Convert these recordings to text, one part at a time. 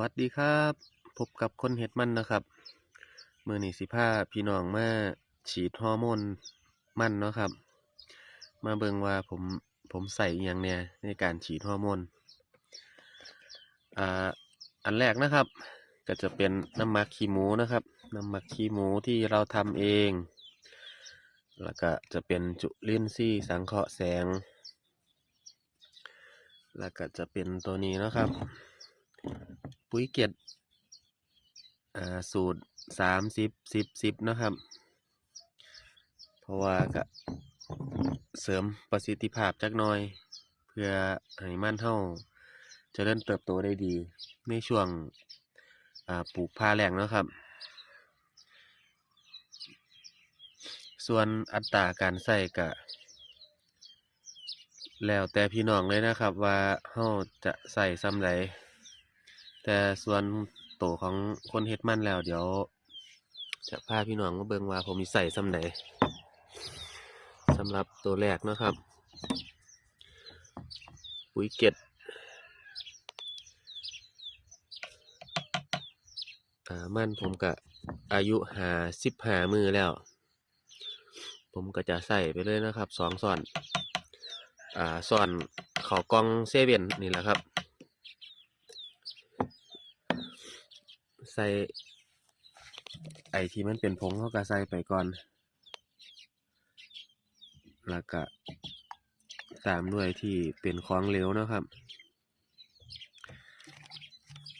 วัสดีครับ พบกับคนเฮ็ดมันนะครับมื้อนี้สิพาพี่น้องมาฉีดฮอร์โมนมันเนาะครับ มาเบิงว่าผมผมใส่อิหยังแหน่ในการฉีดฮอร์โมนอ่าอันแรกนะครับ ก็จะเป็นน้ำมักขี้หมูนะครับ น้ำมักขี้หมูที่เราทำเอง แล้วก็จะเป็นจุลินทรีย์สังเคราะห์แสง แล้วก็จะเป็นตัวนี้นะครับ ปุ๋ยเกล็ดอ่าสูตรสามสิบสิบสิบนะครับ เพราะว่าก็เสริมประสิทธิภาพจักหน่อย เพื่อให้มันเท่าจะเริ่มเติบโตได้ดี ในช่วงปลูกพาแหล่งนะครับ ส่วนอัตราการใส่ก็แล้วแต่พี่น้องเลยนะครับว่าเฮาจะใส่ซ้ำใด แต่ส่วนโตวของคนเฮ็ดมันแล้ว เดี๋ยว จะพาพี่น้องมาเบิ่งว่าผมมีใส่ซ้ำใดสำหรับตัวแรกนะครับ ปุ๋ยเก็ดมันผมก็อายุหาสิบหามือแล้ว ผมก็จะใส่ไปเลยนะครับสองส่อน อ่าส่อนเขากองเซเว่นนี่แหละครับ ใส่ไอที่มันเป็นผงเขาก็ใส่ไปก่อน แล้วก็ตามด้วยที่เป็นของเหลวนะครับ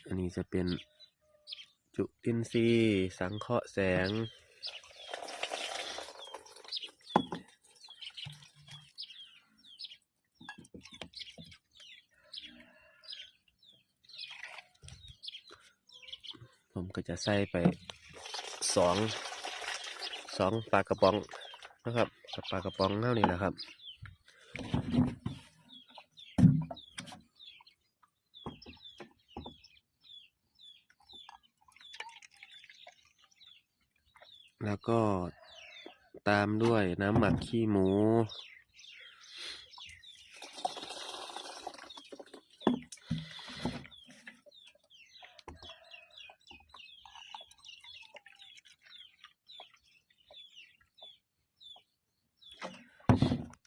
อันนี้จะเป็นจุลินทรีย์สังเคราะห์แสง ผมก็จะใส่ไปสองสองปลากระป๋องนะครับกับปลากระป๋องเท่านี้แหละครับแล้วก็ตามด้วยน้ำหมักขี้หมู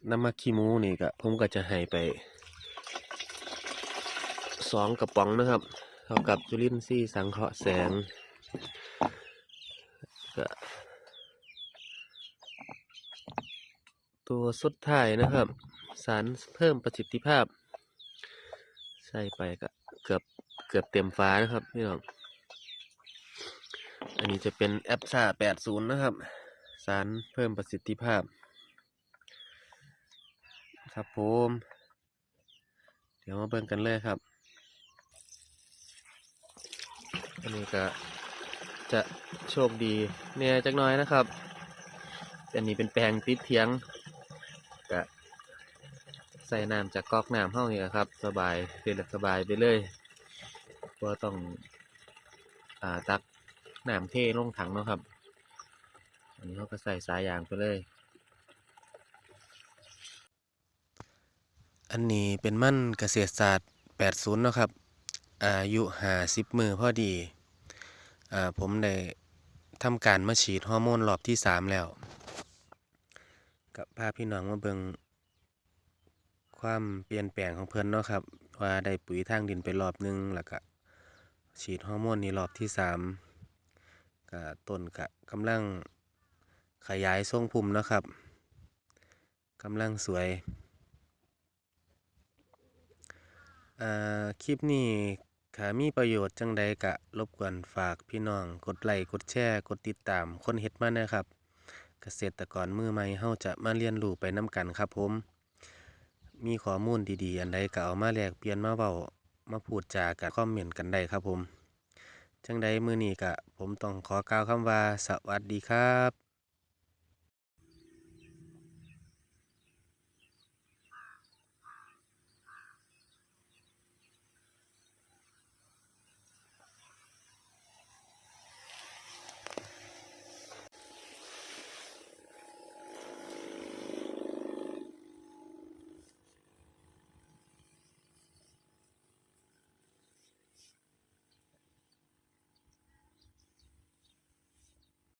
น้ำมักขี้หมูนี่ก็ผมก็จะให้ไปสองกระป๋องนะครับเท่ากับจุลินทรีย์สังเคราะห์แสงก็ตัวสุดท้ายนะครับ สารเพิ่มประสิทธิภาพ ใส่ไปก็เกือบเกือบเต็มฟ้านะครับพี่น้องอันนี้จะเป็นแอปซ่า80 นะครับ สารเพิ่มประสิทธิภาพ ครับผม เดี๋ยวมาเบิ่งกันเลยครับ อันนี้ก็จะโชคดีเนี่ยจักน้อยนะครับอันนี้เป็นแปลงติดเทียงก็ใส่น้ำจากก๊อกน้ำห้องนี้ครับ สบายเป็นสบายไปเลยเพราะต้องอ่าตักน้ำเทลงถังเนาะครับ อันนี้เขาก็ใส่สายยางไปเลย อันนี้เป็นมั่นเกษตรศาสตร์ 80 นะครับ อายุ50มือพอดี อ่า ผมได้ทำการมาฉีดฮอร์โมนรอบที่ 3 แล้ว กับพาพี่น้องมาเบิงความเปลี่ยนแปลงของเพิ่อนเนาะครับ ว่าได้ปุ๋ยทางดินไปรอบหนึง แล้วก็ฉีดฮอร์โมนนี่รอบที่ 3ก็ต้นก็กำลังขยายทรงพุ่มเนะครับกำลังสวย อ่าคลิปนี้ถ้ามีประโยชน์จังใดก็รบกวนฝากพี่น้อง กดไลค์กดแชร์กดติดตามคนเฮ็ดมานะครับ เกษตรกรมือใหม่เฮาจะมาเรียนรู้ไปนํกันครับผม มีข้อมูลดีๆ อันใดก็เอามาแลกเปลี่ยนมาเว้ามาพูดจากันคอมเมนต์กันได้ครับผม จังใดมื้อนี้ก็ผมต้องขอกล่าวคำว่าสวัสดีครับ